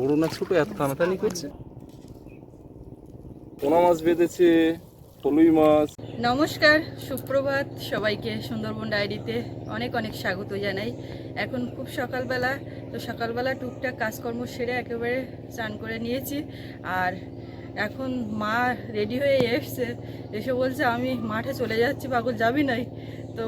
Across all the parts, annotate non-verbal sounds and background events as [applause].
বড় না ছোট এত টানাটানি করছে? পোনা মাছ বেঁধেছে ফলুই মাছ। নমস্কার সুপ্রভাত সবাইকে সুন্দরবন ডায়েরিতে অনেক অনেক স্বাগত জানাই। এখন খুব সকালবেলা তো সকালবেলা টুকটাক কাজকর্ম সেরে একেবারে স্নান করে নিয়েছি। আর এখন মা রেডি হয়ে এসছে এসে বলছে আমি মাঠে চলে যাচ্ছি পাগল যাবি নাই? তো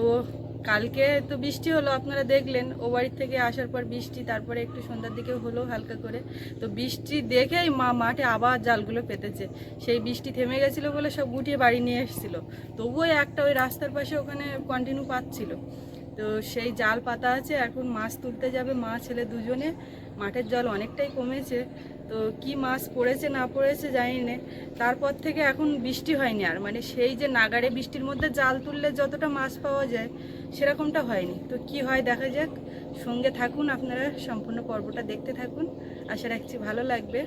কালকে তো বৃষ্টি হলো, আপনারা দেখলেন, ও বাড়ির থেকে আসার পর বৃষ্টি, তারপরে একটু সন্ধ্যার দিকে হলো হালকা করে। তো বৃষ্টি দেখেই মা মাঠে আবার জালগুলো পেতেছে। সেই বৃষ্টি থেমে গেছিল বলে সব গুটিয়ে বাড়ি নিয়ে এসেছিল। তবুও একটা ওই রাস্তার পাশে ওখানে কন্টিনিউ পাচ্ছিল তো সেই জাল পাতা আছে, এখন মাছ তুলতে যাবে মা, ছেলে দুজনে। মাঠের জল অনেকটাই কমেছে, তো কি মাছ পড়েছে না পড়েছে জানি না তারপর থেকে এখন বৃষ্টি হয়নি আর মানে সেই যে নাগারে বৃষ্টির মধ্যে জাল তুললে যতটা মাছ পাওয়া যায় সেরকমটা হয়নি। তো কি হয় দেখা যাক, সঙ্গে থাকুন আপনারা, সম্পূর্ণ পর্বটা দেখতে থাকুন। আশা রাখছি ভালো লাগবে।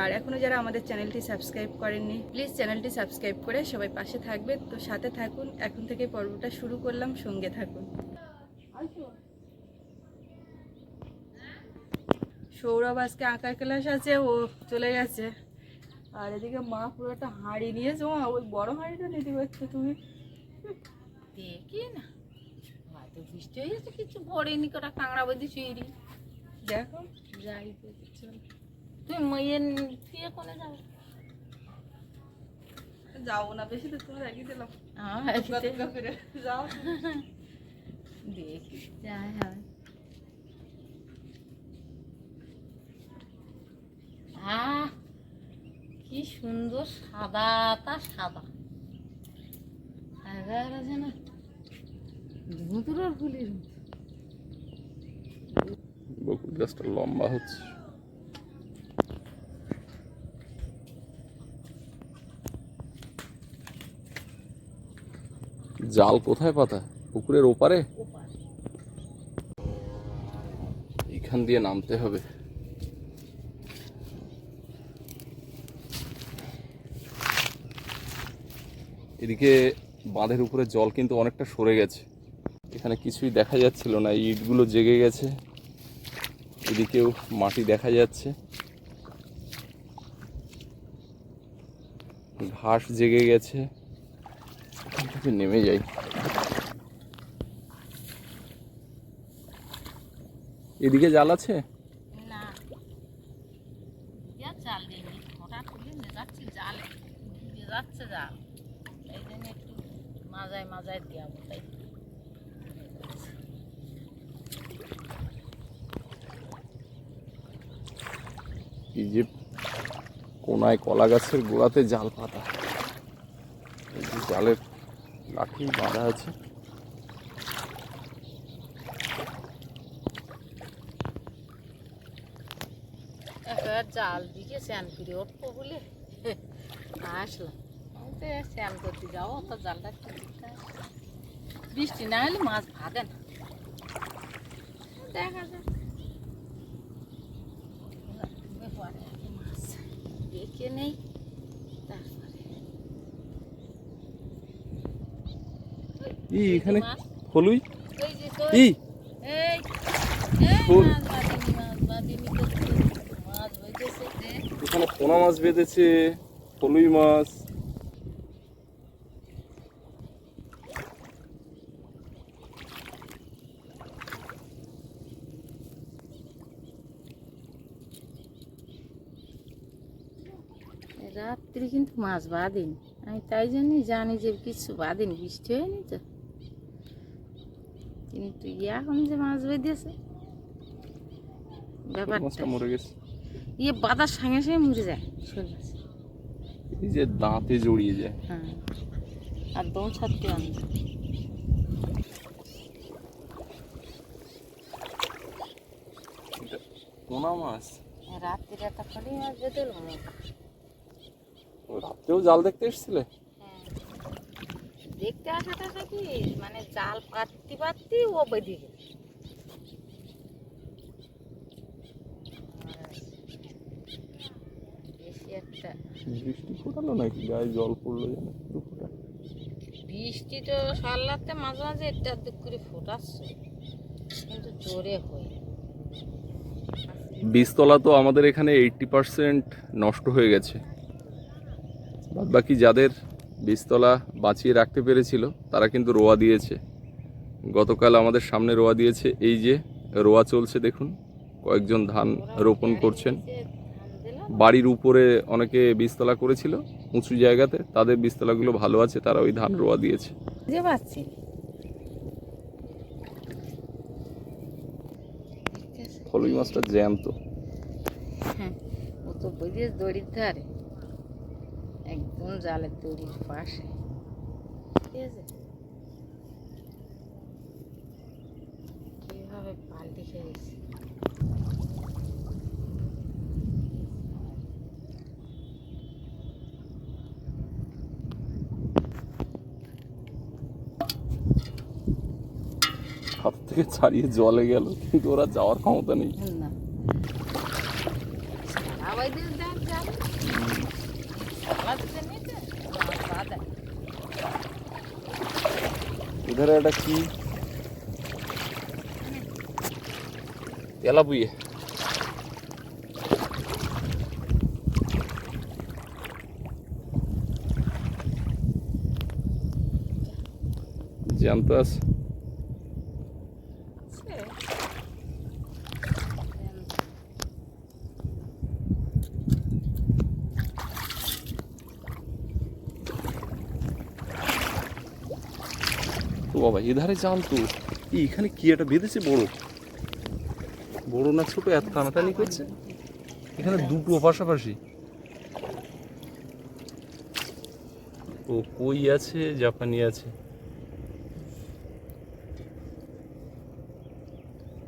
আর এখনও যারা আমাদের চ্যানেলটি সাবস্ক্রাইব করেননি, প্লিজ চ্যানেলটি সাবস্ক্রাইব করে সবাই পাশে থাকবে। তো সাথে থাকুন, এখন থেকে পর্বটা শুরু করলাম, সঙ্গে থাকুন। সৌরভ আজকে আঁকার ক্লাস আছে ও চলে গেছে। আর এদিকে মা পুরো একটা হাঁড়ি নিয়েছে। মা ওই বড় হাঁড়িটা নিতে পারছ তুমি? দেখি না। হয়তো বৃষ্টি হয়ে গেছে কিছু কটা কাঁকড়া দেখো। যাই মেয়ের দিয়ে কোনে যাও। যাব না বেশি তো তুমি দিলাম। হ্যাঁ যাও। [laughs] দেখি যাই হয়। আহ কি সুন্দর সাদা তা সাদা। এগারো যেন ধুতুরার ফুলের বকুল গাছটা লম্বা হচ্ছে। জাল কোথায় পাতা? পুকুরের ওপারে? এখান দিয়ে নামতে হবে। এদিকে বাঁধের উপরে জল কিন্তু অনেকটা সরে গেছে। এখানে কিছুই দেখা যাচ্ছিল না, ইটগুলো জেগে গেছে। এদিকেও মাটি দেখা যাচ্ছে। ঘাস জেগে গেছে। নেমে যাই। এদিকে জাল আছে? না ইয়া জাল দিইনি হঠাৎ করে নিয়ে যাচ্ছি জালে নিয়ে যাচ্ছে জাল এই জন্য একটু মাজায় মাজায় দেওয়া তাই এই যে কোনায় কলা গাছের গোড়াতে জাল পাতা। এই যে জালের লাঠি বাঁধা আছে। জাল দিকে স্নান করে উঠবো বলে। আসলাম। আমি তো স্নান করতে যাব তো জালটা একটু বৃষ্টি না হলে মাছ ভাগে না দেখা যাক মাছ দেখে নেই ই এখানে হলুই ই পোনা মাছ বেঁধেছে ফলুই মাছ রাত্রি কিন্তু মাছ বাঁধেনি। আমি তাই জন্যই জানি যে কিছু বাঁধেনি বৃষ্টি হয়নি তো। কিন্তু এখন যে মাছ বেঁধেছে ব্যাপারটা মরে গেছে। ইয়ে সঙ্গে সঙ্গে মরে যায় শোল মাছ এই যে দাঁতে জড়িয়ে যায়। হ্যাঁ আর দৌড় ছাড়তে আনবে পোনা মাছ। একটা করে মাছ বেঁধে ও রাত্রেও জাল দেখতে এসেছিলে? হ্যাঁ। দেখতে আসাটা কি মানে জাল পাততে পাততে ও বেঁধে গেল। বৃষ্টি ফোটালো নাকি? গায়ে জল পড়ল একটু বৃষ্টি তো সারলাতে মাঝে মাঝে একটা দুঃখ করে ফোটাচ্ছে কিন্তু জোরে হয় বীজতলা তো আমাদের এখানে এইট্টি পার্সেন্ট নষ্ট হয়ে গেছে। বাকি যাদের বীজতলা বাঁচিয়ে রাখতে পেরেছিল তারা কিন্তু রোয়া দিয়েছে। গতকাল আমাদের সামনে রোয়া দিয়েছে এই যে রোয়া চলছে দেখুন কয়েকজন ধান রোপণ করছেন। বাড়ির উপরে অনেকে বীজতলা করেছিল উঁচু জায়গাতে তাদের বীজতলাগুলো ভালো আছে তারা ওই ধান রোয়া দিয়েছে। ফলুই মাছটা জ্যান্ত। ও তো দড়ির ধারে একদম জালের দড়ির পাশে ঠিক আছে কীভাবে পাল্টি খেয়েছি হাত থেকে ছাড়িয়ে জলে গেল কিন্তু ওরা যাওয়ার ক্ষমতা নেই। इधर अटकी त्याला बुई এধারে জানতো এই, এখানে কি একটা বেঁধেছে বড়? বড় না ছোট, এত টানাটানি করছে? এখানে দুটো পাশাপাশি। ও, কই আছে? জাপানি আছে।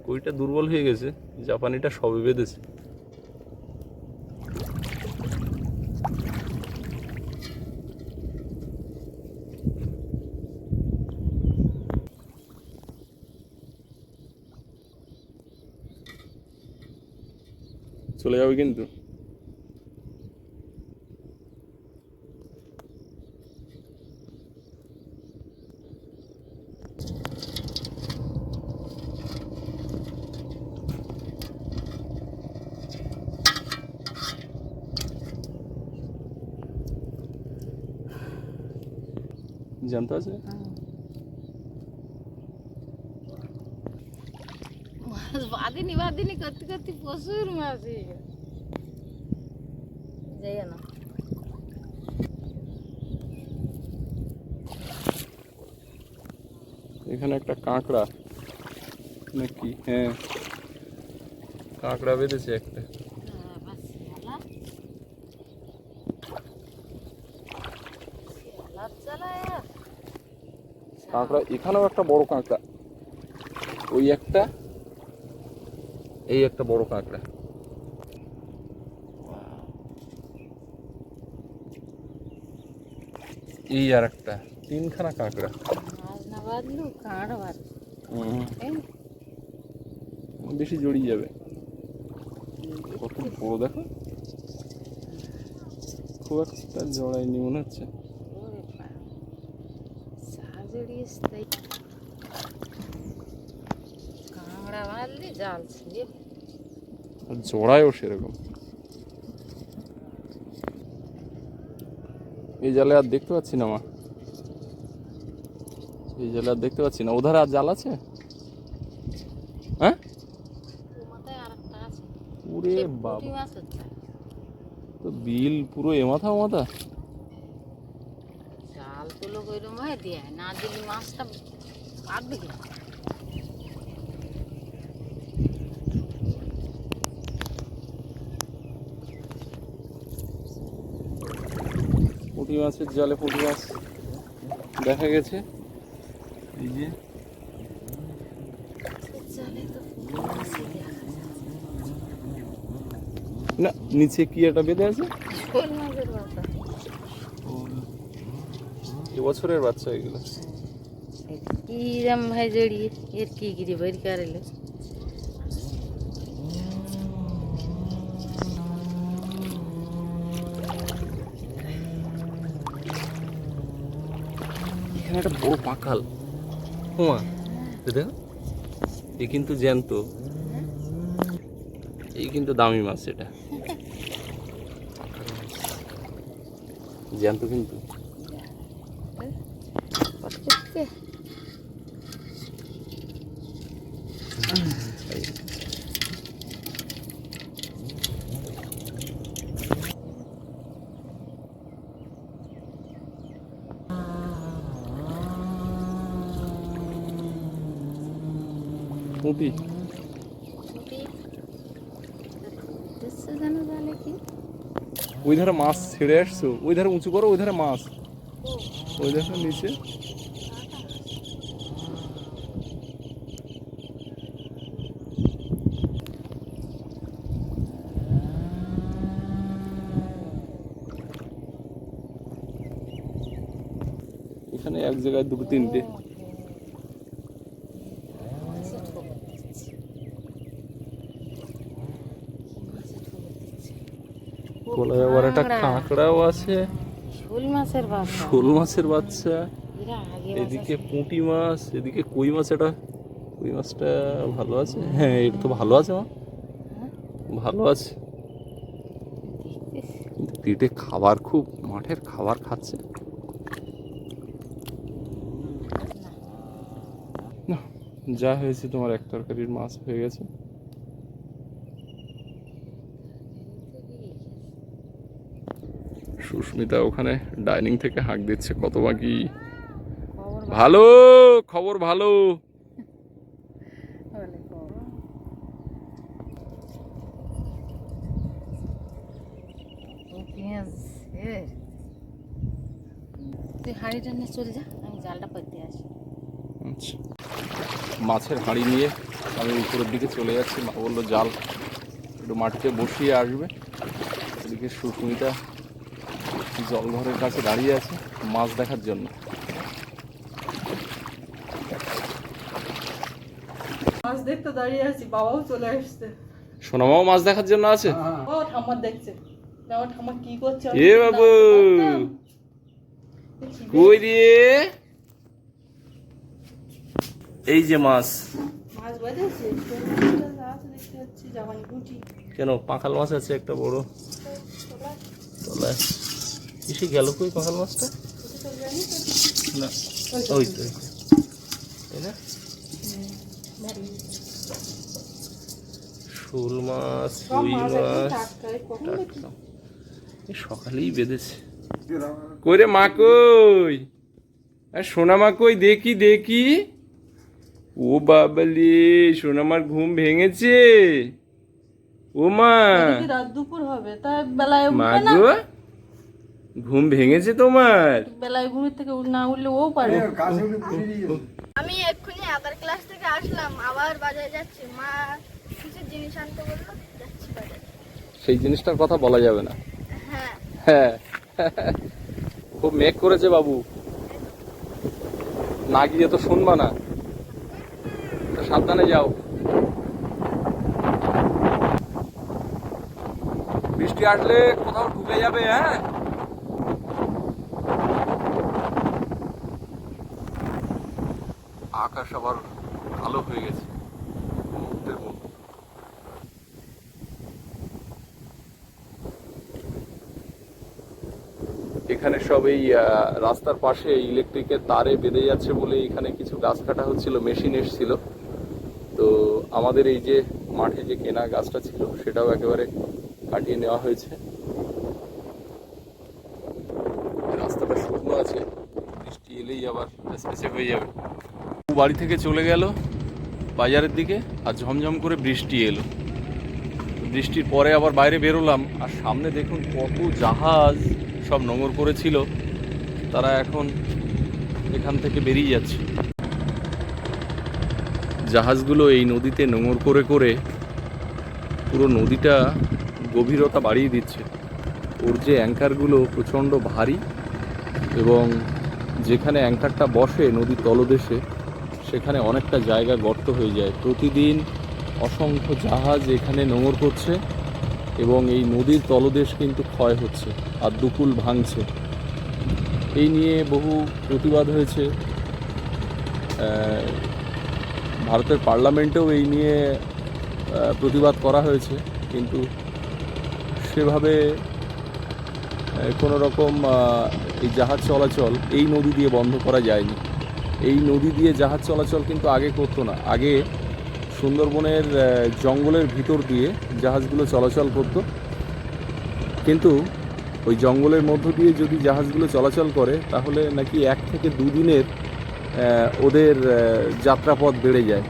কইটা দুর্বল হয়ে গেছে, জাপানিটা সবে বেঁধেছে। চলে যাবে কিন্তু জানতে আছে মাছ বাঁধিনি বাঁধিনি করতে করতে প্রচুর মাছ হয়ে গেল যাই না এখানে একটা কাঁকড়া নাকি? হ্যাঁ। কাঁকড়া বেঁধেছে একটা। আবার শিয়ালা। শিয়ালার জ্বালায় আর কাঁকড়া এখানেও একটা বড় কাঁকড়া। ওই একটা এই একটা বড় কাঁকড়া। এই আর একটা তিনখানা কাঁকড়া। বেশি জড়িয়ে যাবে। কত বড় দেখো। খুব একটা জড়ায়নি মনে হচ্ছে। সাজড়িস তাই কাঁকড়া বাঁধলি জাল ছিঁড়ে জড়ায়ও সেরকম এই জালে আর দেখতে পাচ্ছি না মা। এই জালে আর দেখতে পাচ্ছি না। ওধারে আর জাল আছে? হ্যাঁ? ওরে বাবা। তো বিল পুরো এমাথা মাথা জাল তুলো কইরম হয় দিয়ে না দিলে মাছটা কি পুঁটি মাছের জালে পুঁটি মাছ দেখা গেছে এই যে। না নিচে কি একটা বেঁধে আছে এবছরের বাচ্চা এগুলো কিরম ভাই জড়িয়ে এর কি গিরি বের করেলে এখানে একটা বড় পাকাল। হুমা। দেখো এ কিন্তু জ্যান্ত। এই কিন্তু দামি মাছ এটা। জ্যান্ত কিন্তু। কি ওই ধারে মাছ ছেড়ে আসছো? ওই ধারে উঁচু করো ওই ধারে মাছ। ওই ধারে নিচে। এখানে এক জায়গায় দুটো তিনটে। কোলায় আবার একটা কাঁকড়াও আছে। শোল মাছের বাসা শোল মাছের বাচ্চা। এদিকে পুঁটি মাছ এদিকে কই মাছ এটা? কই মাছটা ভালো আছে? হ্যাঁ এটা তো ভালো আছে মা। ভালো আছে। কিন্তু পেটে খাবার খুব মাঠের খাবার খাচ্ছে। না যা হয়েছে তোমার এক তরকারির মাছ হয়ে গেছে। সুস্মিতা ওখানে ডাইনিং থেকে হাঁক দিচ্ছে কত বাকি ভালো। খবর ভালো। তুই হাঁড়িটা নিয়ে চলে যা আমি জালটা পাইতে আসি। আচ্ছা। মাছের হাঁড়ি নিয়ে আমি উপরের দিকে চলে যাচ্ছি। মা বলল জাল একটু মাটিতে বসিয়ে আসবে। এদিকে সুস্মিতা জলঘরের কাছে দাঁড়িয়ে আছে মাছ দেখার জন্য। মাছ দেখতে দাঁড়িয়ে আছি বাবাও চলে আসছে। সোনামাও মাছ দেখার জন্য আছে? ও ঠাম্মা দেখছে। আমার ঠাম্মা কি করছে? এ বাবু? কই রে? এই যে মাছ। কেন পাঁখাল মাছ আছে একটা বড়? তলায়। গেল কই মাছটা? না ওই তো তাই না? শোল মাছ রুই মাছ টাটকা সকালেই বেঁধেছে। কই রে মা কই? আর সোনা মা কই? দেখি দেখি। ও বাবালি সোনামার ঘুম ভেঙেছে। ও মা। রাত দুপুর হবে তাই বেলায় মা গো। ঘুম ভেঙেছে তোমার? বেলায় ঘুমের থেকে উঠ- না উঠলে ও পারে। আমি এক্ষুনি আধার ক্লাস থেকে আসলাম আবার বাজারে যাচ্ছি। মা কিছু জিনিস আনতে বলল যাচ্ছি বাজারে। সেই জিনিসটার কথা বলা যাবে না। হ্যাঁ। হ্যাঁ। খুব মেঘ করেছে বাবু। না গিয়ে তো শুনবা না। তো সাবধানে যাও। বৃষ্টি আসলে কোথাও ঢুকে যাবে হ্যাঁ? আকাশ আবার ভালো হয়ে গেছে মুহূর্তের মধ্যে। এখানে সব এই রাস্তার পাশে ইলেকট্রিকের তারে বেঁধে যাচ্ছে বলে এখানে কিছু গাছ কাটা হচ্ছিল, মেশিন এসছিল। তো আমাদের এই যে মাঠে যে কেনা গাছটা ছিল, সেটাও একেবারে কাটিয়ে নেওয়া হয়েছে। রাস্তাটা শুকনো আছে, বৃষ্টি এলেই আবার হয়ে যাবে। বাড়ি থেকে চলে গেল বাজারের দিকে আর ঝমঝম করে বৃষ্টি এলো। বৃষ্টির পরে আবার বাইরে বেরোলাম আর সামনে দেখুন কত জাহাজ সব নোঙর করেছিল। তারা এখন এখান থেকে বেরিয়ে যাচ্ছে। জাহাজগুলো এই নদীতে নোঙর করে করে পুরো নদীটা গভীরতা বাড়িয়ে দিচ্ছে। ওর যে অ্যাঙ্কারগুলো প্রচণ্ড ভারী এবং যেখানে অ্যাঙ্কারটা বসে নদীর তলদেশে সেখানে অনেকটা জায়গা গর্ত হয়ে যায়। প্রতিদিন অসংখ্য জাহাজ এখানে নোঙর করছে এবং এই নদীর তলদেশ কিন্তু ক্ষয় হচ্ছে আর দুকুল ভাঙছে। এই নিয়ে বহু প্রতিবাদ হয়েছে। ভারতের পার্লামেন্টেও এই নিয়ে প্রতিবাদ করা হয়েছে। কিন্তু সেভাবে কোনো রকম এই জাহাজ চলাচল এই নদী দিয়ে বন্ধ করা যায়নি। এই নদী দিয়ে জাহাজ চলাচল কিন্তু আগে করতো না। আগে সুন্দরবনের জঙ্গলের ভিতর দিয়ে জাহাজগুলো চলাচল করতো। কিন্তু ওই জঙ্গলের মধ্য দিয়ে যদি জাহাজগুলো চলাচল করে, তাহলে নাকি এক থেকে দুদিনের ওদের যাত্রাপথ বেড়ে যায়।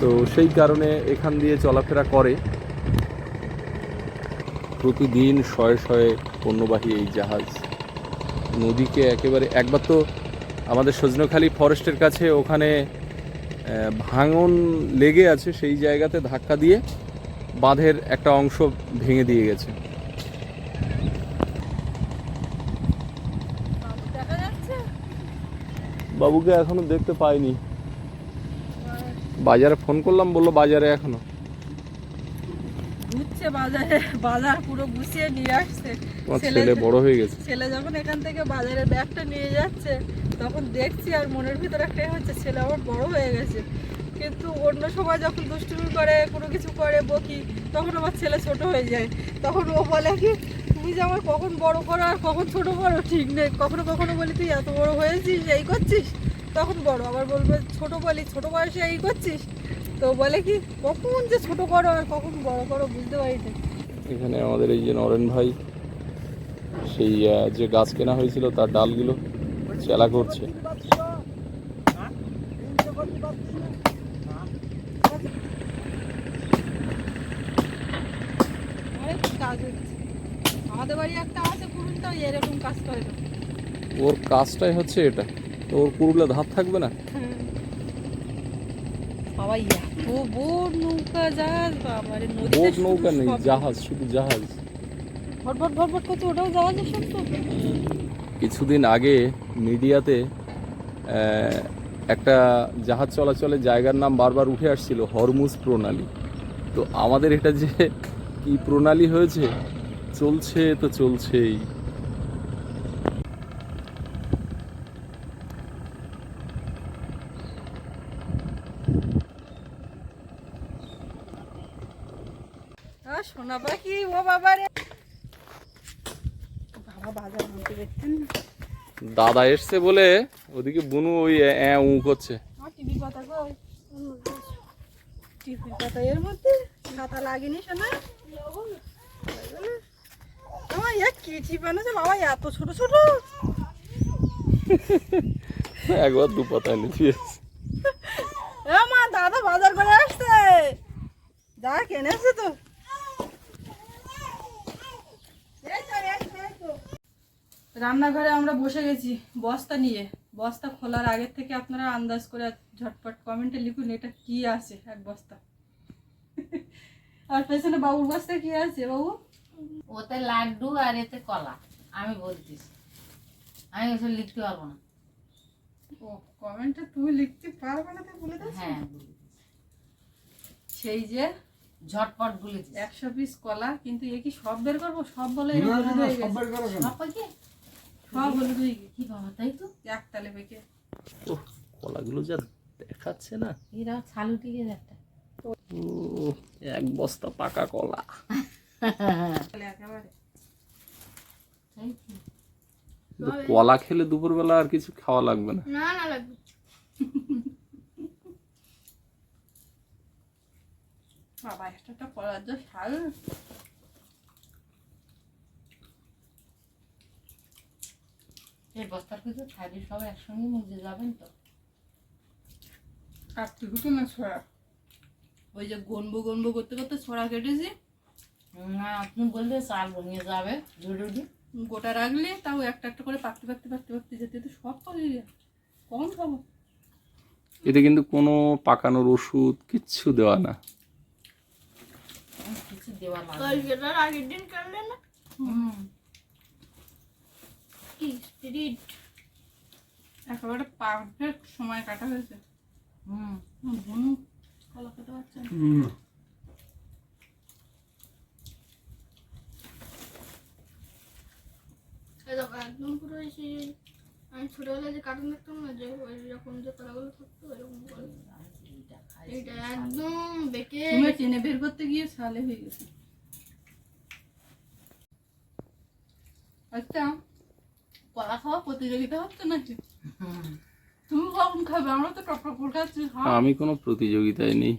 তো সেই কারণে এখান দিয়ে চলাফেরা করে। প্রতিদিন শয়ে শয়ে পণ্যবাহী এই জাহাজ। নদীকে একেবারে একবার তো আমাদের সজনখালী ফরেস্টের কাছে ওখানে ভাঙন লেগে আছে সেই জায়গাতে ধাক্কা দিয়ে বাঁধের একটা অংশ ভেঙে দিয়ে গেছে। বাবুকে এখনও দেখতে পাইনি। বাজারে ফোন করলাম বলল বাজারে এখনও। ঘুরছে বাজারে বাজার পুরো গুছিয়ে নিয়ে আসছে। ছেলে- বড় হয়ে গেছে। ছেলে যখন এখান থেকে বাজারের ব্যাগটা নিয়ে যাচ্ছে তখন দেখছি আর মনের ভিতরে একটাই হচ্ছে, ছেলে আমার বড় হয়ে গেছে। কিন্তু অন্য সময় যখন দুষ্টুমি করে, কোনো কিছু করে, বকি, তখন আমার ছেলে ছোট হয়ে যায়। তখন ও বলে কি, তুমি যে আমার কখন বড় করো আর কখন ছোট করো, ঠিক নেই। কখনো কখনো বলি, তুই এত বড় হয়েছিস, এই করছিস? তখন বড় আবার বলবে, ছোট বলি, ছোট বয়সে এই করছিস? তো বলে কি, কখন যে ছোট করো আর কখন বড় করো, বুঝতে পারি না এখানে আমাদের এই যে নরেন ভাই, সেই যে গাছ কেনা হয়েছিল, তার ডালগুলো চেলা করছে। ওর কাজটাই হচ্ছে এটা। তো ওর কুরুলে ধাপ থাকবে না? বোট নৌকা জাহাজ বোট নৌকা নেই জাহাজ শুধু জাহাজ। ভটভট ভটভট করছে ওটাও জাহাজের শব্দ কিছুদিন আগে মিডিয়াতে একটা জাহাজ চলাচলের জায়গার নাম বারবার উঠে আসছিল, হরমুজ প্রণালী। তো আমাদের এটা যে কি প্রণালী হয়েছে, চলছে তো চলছেই আহ, সোনা পাখি ও বাবা রে বাবা বাজার বলতে দেখতেন না দাদা এসছে বলে ওদিকে বুনু ওই উঁ করছে। আমার টিভি পাতা কই টিভি পাতা এর মধ্যে? খাতা লাগেনি সোনা আমার এক কেচি বানাচ্ছে? বাবা এত ছোট ছোট। একবার দু পাতা এনে দিয়েছে। মা দাদা বাজার করে আসছে। যা কিনেছে তো। রান্নাঘরে আমরা বসে গেছি বস্তা নিয়ে। বস্তা খোলার আগের থেকে আপনারা আন্দাজ করে ঝটপট কমেন্টে লিখুন এটা কি আছে এক বস্তা। আর পেছনে বাবুর বস্তা কি আছে বাবু? ওতে লাড্ডু আর এতে কলা আমি বলতেছি। আমি ওসব লিখতে পারব না। ও কমেন্টে তুমি লিখতে পারবে না বলে দাও হ্যাঁ সেই যে ঝটপট বলেছি একশো পিস কলা কিন্তু এ কি সব বের করব? সব বলে হলুদ হয়ে গেছে। সবাইকে সব হলুদ হয়ে কি বাবা তাই তো? একতালে পেকে ও কলাগুলো যা দেখাচ্ছে না। এরা ছালুটিকে একটা। এক বস্তা পাকা কলা। কলা খেলে দুপুরবেলা আর কিছু খাওয়া লাগবে না। না না লাগবে। বাবা একটা একটা কলার যা শাল। বস্তার সব একসঙ্গে মুজে যাবেন তো? কাটতে হতো না ছড়া? ওই যে গনবো গনবো করতে করতে ছড়া কেটেছি। না আপনি বললে চাল নিয়ে যাবে গোটা রাখলে তাও একটা একটা করে পাকতে পাকতে পাকতে পাকতে যেতে যেতে সব যায়। কম খাব? এতে কিন্তু কোনো পাকানোর ওষুধ কিচ্ছু দেওয়া না। কিছু দেওয়ার লাগে না। আগের দিন কাটলে না? হুম। কি স্পিরিট একেবারে পারফেক্ট সময় কাটা হয়েছে। হুম। বনু কলা খেতে পারছে একদম পুরো সেই- আমি ছোটবেলায় যে কার্টুন দেখতাম না যে ওই রকম যে কলাগুলো থাকতো এরকম এইটা একদম তুমি টেনে বের করতে গিয়ে সালে হয়ে গেছে। আচ্ছা কলা খাওয়া প্রতিযোগিতা হচ্ছে নাকি? তুমি কখন খাবে? আমরা তো করে খাচ্ছি আমি কোনো প্রতিযোগিতায় নেই।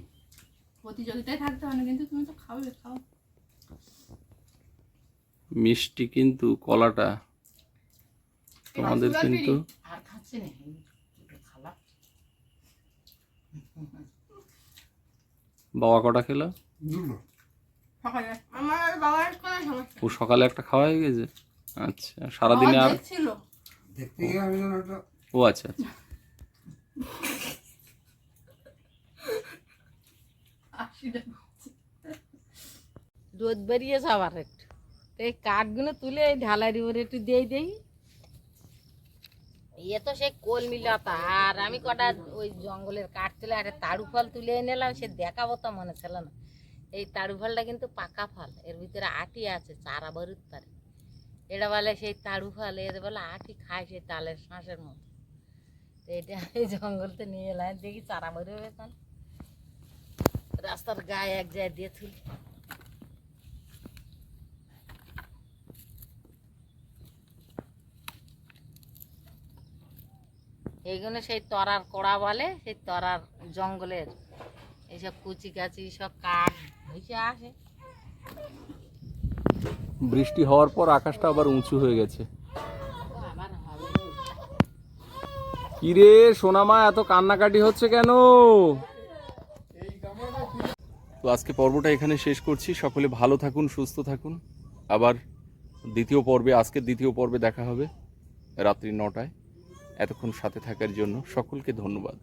প্রতিযোগিতায় থাকতে হয় না কিন্তু তুমি তো খাবে খাও। মিষ্টি কিন্তু কলাটা। তোমাদের কিন্তু আর খাচ্ছে না। বাবা কটা খেলো? ও সকালে একটা খাওয়া হয়ে গেছে? আচ্ছা সারাদিনে আর ছিল দেখতে গিয়ে আমি ও আচ্ছা আচ্ছা। আশি টাকা রোদ বেরিয়েছে আবার একটু। এই কাঠগুলো তুলে এই উপরে একটু দিয়ে দেই। ইয়ে তো সে কোল মিলাতা আর আমি কটা ওই জঙ্গলের কাঠ তুলে একটা তাড়ু ফল তুলে নিলাম সে দেখাবো তো মনে ছিল না। এই তাড়ু ফলটা কিন্তু পাকা ফল এর ভিতরে আটি আছে চারা বেরোতে পারে। এটা বলে সেই তাড়ু ফল এর বলে আটি খায় সেই তালের শাঁসের মতো এটা আমি জঙ্গলতে নিয়ে এলাম, দেখি চারা বেরোবে কেন রাস্তার গায়ে এক জায়গায় দিয়ে তুলি এইগুলো সেই তরার কোড়া বলে, সেই তরার জঙ্গলের। এইসব কুচি কাচি সব কাঠ ভেসে আসে। বৃষ্টি হওয়ার পর আকাশটা আবার উঁচু হয়ে গেছে। কিরে সোনামা, এত কান্নাকাটি হচ্ছে কেন? তো আজকে পর্বটা এখানে শেষ করছি। সকলে ভালো থাকুন, সুস্থ থাকুন। আবার দ্বিতীয় পর্বে, আজকের দ্বিতীয় পর্বে দেখা হবে রাত্রি নটায়। এতক্ষণ সাথে থাকার জন্য সকলকে ধন্যবাদ।